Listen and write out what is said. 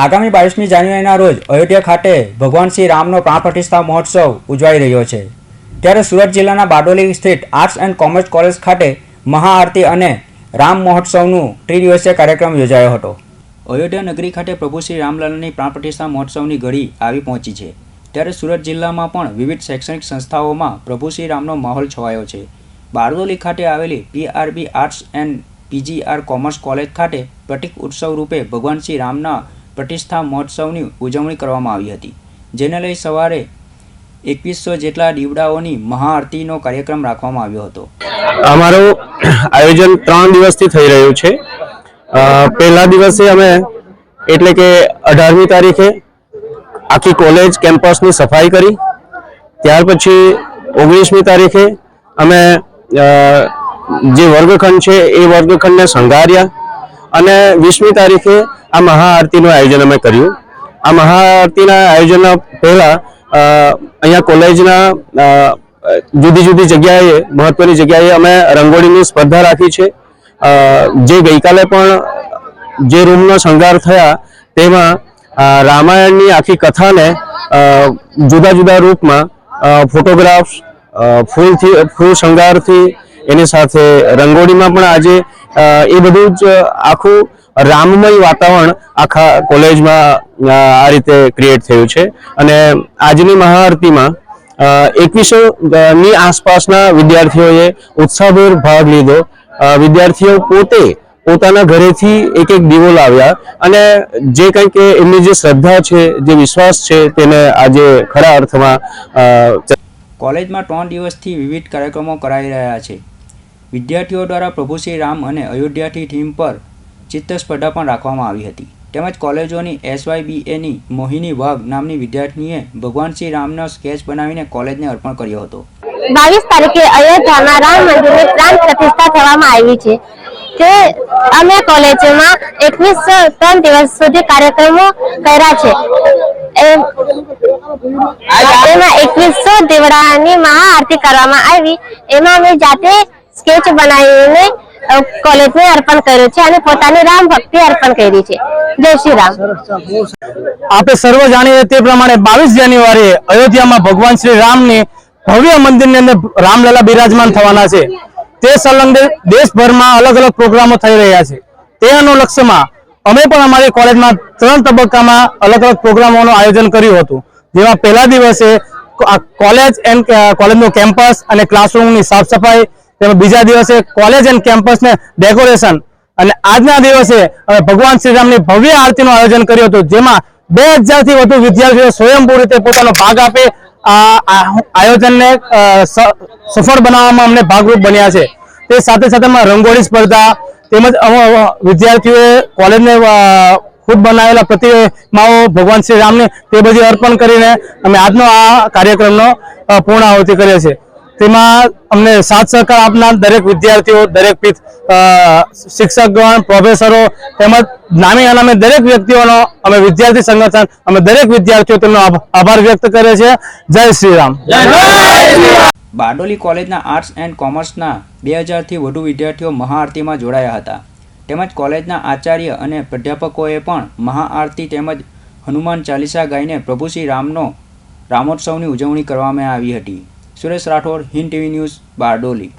આગામી બાવીસમી જાન્યુઆરીના રોજ અયોધ્યા ખાતે ભગવાન શ્રી રામનો પ્રાણ પ્રતિષ્ઠા મહોત્સવ ઉજવાઈ રહ્યો છે. ત્યારે સુરત જિલ્લાના બારડોલી સ્થિત આર્ટ્સ એન્ડ કોમર્સ કોલેજ ખાતે મહાઆરતી અને રામ મહોત્સવનું ત્રિદિવસીય કાર્યક્રમ યોજાયો હતો. અયોધ્યા નગરી ખાતે પ્રભુ શ્રી રામલાલાની પ્રાણ પ્રતિષ્ઠા મહોત્સવની ઘડી આવી પહોંચી છે. ત્યારે સુરત જિલ્લામાં પણ વિવિધ શૈક્ષણિક સંસ્થાઓમાં પ્રભુ શ્રી રામનો માહોલ છવાયો છે. બારડોલી ખાતે આવેલી PRB arts and PGR commerce college ખાતે પ્રતિક ઉત્સવ રૂપે ભગવાન શ્રી રામના પ્રતિષ્ઠા મહોત્સવની ઉજવણી કરવામાં આવી હતી, જેને લઈ સવારે એકવીસો જેટલા દીવડાઓની મહાઆરતીનો કાર્યક્રમ રાખવામાં આવ્યો હતો. અમારું આયોજન ત્રણ દિવસથી થઈ રહ્યું છે. પહેલા દિવસે અમે એટલે કે અઢારમી તારીખે આખી કોલેજ કેમ્પસની સફાઈ કરી. ત્યાર પછી ઓગણીસમી તારીખે અમે જે વર્ગખંડ છે એ વર્ગખંડને શણગાર્યા અને વીસમી તારીખે આ મહાઆરતીનું આયોજન અમે કર્યું. આ મહાઆરતીના આયોજન પહેલાં અહીંયા કોલેજના જુદી જુદી જગ્યાએ, મહત્વની જગ્યાએ અમે રંગોળીની સ્પર્ધા રાખી છે. જે ગઈકાલે પણ જે રૂમનો શણગાર થયા, તેમાં રામાયણની આખી કથાને જુદા જુદા રૂપમાં ફોટોગ્રાફ્સ ફૂલથી, ફૂલ શણગારથી, એની સાથે રંગોળીમાં પણ આજે એ બધું જ આખું રામમય વાતાવરણ આખા કોલેજમાં આ રીતે ક્રિએટ થયું છે. અને આજની મહાઆરતીમાં એકવીસો ની આસપાસના વિદ્યાર્થીઓએ ઉત્સાહભેર ભાગ લીધો. વિદ્યાર્થીઓ પોતે પોતાના ઘરેથી એક એક દીવો લાવ્યા અને જે કંઈક એમની જે શ્રદ્ધા છે, જે વિશ્વાસ છે, તેને આજે ખરા અર્થમાં કોલેજમાં ત્રણ દિવસથી વિવિધ કાર્યક્રમો કરાઈ રહ્યા છે. વિદ્યાર્થીઓ દ્વારા પ્રભુ શ્રી રામ અને અયોધ્યાથી થીમ પર ચિત્રસ્પર્ધા પણ રાખવામાં આવી હતી. તેમજ કોલેજોની એસવાયબીએની મોહિની વાઘ નામની વિદ્યાર્થીનીએ ભગવાન શ્રી રામનો સ્કેચ બનાવીને કોલેજને અર્પણ કર્યો હતો. બાવીસ તારીખે અયોધ્યામાં રામ મંદિરની પ્રાણ પ્રતિષ્ઠા થવામાં આવી છે. તે અમે કોલેજમાં એકવીસ ત્રણ દિવસ સુધી કાર્યક્રમો કર્યા છે. એમ- એકવીસો દીવડાની મહાઆરતી કરવામાં આવી. એમાં અમે જાતે સ્કેચ બનાવીને કોલેજને અર્પણ કર્યો છે અને પોતાની રામ ભક્તિ અર્પણ કરી છે. જય શ્રી રામ. આપણે સર્વ જાણીએ તે પ્રમાણે બાવીસ જાન્યુઆરીએ અયોધ્યામાં ભગવાન શ્રી રામની ભવ્ય મંદિરની અંદર રામલલા બિરાજમાન થવાના છે. તે સંલગ્ન દેશભરમાં અલગ અલગ પ્રોગ્રામો થઈ રહ્યા છે. તે અનુલક્ષમાં અમે પણ અમારી કોલેજમાં ત્રણ તબક્કામાં અલગ અલગ પ્રોગ્રામોનું આયોજન કર્યું હતું. જેમાં પહેલા દિવસે કોલેજ એન્ડ કોલેજનું કેમ્પસ અને ક્લાસરૂમની સાફ સફાઈ તેમજ બીજા દિવસે કોલેજ એન્ડ કેમ્પસને ડેકોરેશન અને આજના દિવસે અમે ભગવાન શ્રીરામની ભવ્ય આરતીનું આયોજન કર્યું હતું, જેમાં બે હજારથી વધુ વિદ્યાર્થીઓ સ્વયંભૂ રીતે પોતાનો ભાગ આપે આ આયોજનને સફળ બનાવવામાં અમને ભાગરૂપ બન્યા છે. તે સાથે સાથે રંગોળી સ્પર્ધા તેમજ વિદ્યાર્થીઓએ કોલેજને ખુદ બનાવેલા પ્રતિમાઓ ભગવાન શ્રી રામને તે બધી અર્પણ કરીને અમે આજનો આ કાર્યક્રમનો પૂર્ણાહુતિ કરીએ છીએ. તેમાં અમને સાથ સહકાર આપનાર દરેક વિદ્યાર્થીઓ દરેક શિક્ષકગણ પ્રોફેસરો તેમજ નામી અનામી દરેક વ્યક્તિઓનો અમે વિદ્યાર્થી સંગઠન અમે દરેક વિદ્યાર્થીઓ તેમનો આભાર વ્યક્ત કરે છે જય શ્રી રામ. બારડોલી કોલેજના આર્ટ્સ એન્ડ કોમર્સના બે હજારથી વધુ વિદ્યાર્થીઓ મહાઆરતીમાં જોડાયા હતા. તેમજ કોલેજના આચાર્ય અને પ્રાધ્યાપકોએ પણ મહાઆરતી તેમજ હનુમાન ચાલીસા ગાઈને પ્રભુ શ્રી રામનો રામોત્સવની ઉજવણી કરવામાં આવી હતી. Suresh Rathod Hind TV news Bardoli.